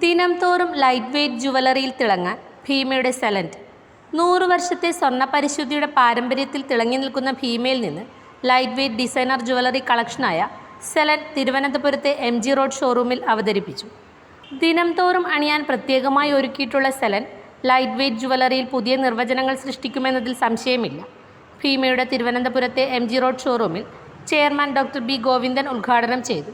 ദിനം തോറും light weight ജുവലറിയിൽ തിളങ്ങാൻ ഭീമയുടെ സെലന്റ് നൂറ് വർഷത്തെ സ്വർണ പരിശുദ്ധിയുടെ പാരമ്പര്യത്തിൽ തിളങ്ങി നിൽക്കുന്ന ഭീമയിൽ നിന്ന് ലൈറ്റ് വെയ്റ്റ് ഡിസൈനർ ജുവലറി കളക്ഷനായ സെലന്റ് തിരുവനന്തപുരത്തെ എം ജി റോഡ് ഷോറൂമിൽ അവതരിപ്പിച്ചു. ദിനം തോറും അണിയാൻ പ്രത്യേകമായി ഒരുക്കിയിട്ടുള്ള സെലൻ ലൈറ്റ് വെയ്റ്റ് ജുവലറിയിൽ പുതിയ നിർവചനങ്ങൾ സൃഷ്ടിക്കുമെന്നതിൽ സംശയമില്ല. ഭീമയുടെ തിരുവനന്തപുരത്തെ എം ജി റോഡ് ഷോറൂമിൽ ചെയർമാൻ ഡോക്ടർ ബി ഗോവിന്ദൻ ഉദ്ഘാടനം ചെയ്തു.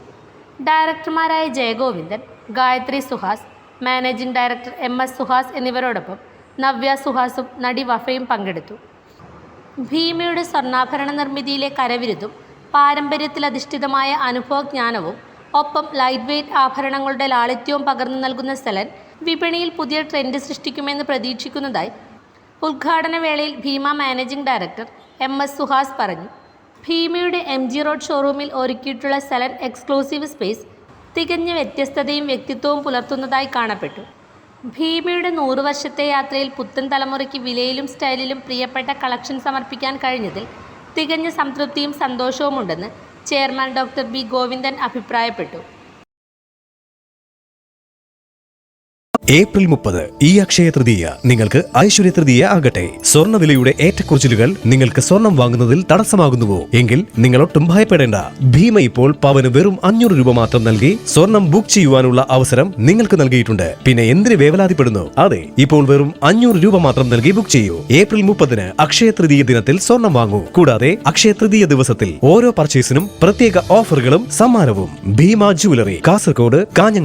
ഡയറക്ടർമാരായ Jayagovindan Gayathri Suhas managing director M S Suhas എന്നിവരോടൊപ്പം നവ്യ സുഹാസും നടി വഫയും പങ്കെടുത്തു. ഭീമയുടെ സ്വർണാഭരണ നിർമ്മിതിയിലെ കരവിരുതും പാരമ്പര്യത്തിലധിഷ്ഠിതമായ അനുഭവജ്ഞാനവും ഒപ്പം ലൈറ്റ് വെയ്റ്റ് ആഭരണങ്ങളുടെ ലാളിത്യവും പകർന്നു നൽകുന്ന സ്ഥലൻ വിപണിയിൽ പുതിയ ട്രെൻഡ് സൃഷ്ടിക്കുമെന്ന് പ്രതീക്ഷിക്കുന്നതായി ഉദ്ഘാടന വേളയിൽ Bhima managing director M S Suhas പറഞ്ഞു. ഭീമയുടെ എം ജി റോഡ് ഷോറൂമിൽ ഒരുക്കിയിട്ടുള്ള സെലൻ എക്സ്ക്ലൂസീവ് സ്പേസ് തികഞ്ഞ വ്യത്യസ്തതയും വ്യക്തിത്വവും പുലർത്തുന്നതായി കാണപ്പെട്ടു. ഭീമയുടെ നൂറു വർഷത്തെ യാത്രയിൽ പുത്തൻ തലമുറയ്ക്ക് വിലയിലും സ്റ്റൈലിലും പ്രിയപ്പെട്ട കളക്ഷൻ സമർപ്പിക്കാൻ കഴിഞ്ഞതിൽ തികഞ്ഞ സംതൃപ്തിയും സന്തോഷവുമുണ്ടെന്ന് ചെയർമാൻ ഡോക്ടർ ബി ഗോവിന്ദൻ അഭിപ്രായപ്പെട്ടു ഏപ്രിൽ മുപ്പത് ഈ അക്ഷയ തൃതീയ നിങ്ങൾക്ക് ഐശ്വര്യ തൃതീയ ആകട്ടെ. സ്വർണവിലയുടെ ഏറ്റക്കുറച്ചിലുകൾ നിങ്ങൾക്ക് സ്വർണം വാങ്ങുന്നതിൽ തടസ്സമാകുന്നുവോ? എങ്കിൽ നിങ്ങൾ ഒട്ടും ഭയപ്പെടേണ്ട. ഭീമ ഇപ്പോൾ പവന് വെറും അഞ്ഞൂറ് രൂപ മാത്രം നൽകി സ്വർണം ബുക്ക് ചെയ്യുവാനുള്ള അവസരം നിങ്ങൾക്ക് നൽകിയിട്ടുണ്ട്. പിന്നെ എന്തിന് വേവലാതിപ്പെടുന്നു? അതെ ഇപ്പോൾ വെറും അഞ്ഞൂറ് രൂപ മാത്രം നൽകി ബുക്ക് ചെയ്യൂ. ഏപ്രിൽ മുപ്പതിന് അക്ഷയ തൃതീയ ദിനത്തിൽ സ്വർണം വാങ്ങൂ. കൂടാതെ അക്ഷയ തൃതീയ ദിവസത്തിൽ ഓരോ പർച്ചേസിനും പ്രത്യേക ഓഫറുകളും സമ്മാനവും. ഭീമ ജുവലറി കാസർഗോഡ് കാഞ്ഞങ്ങ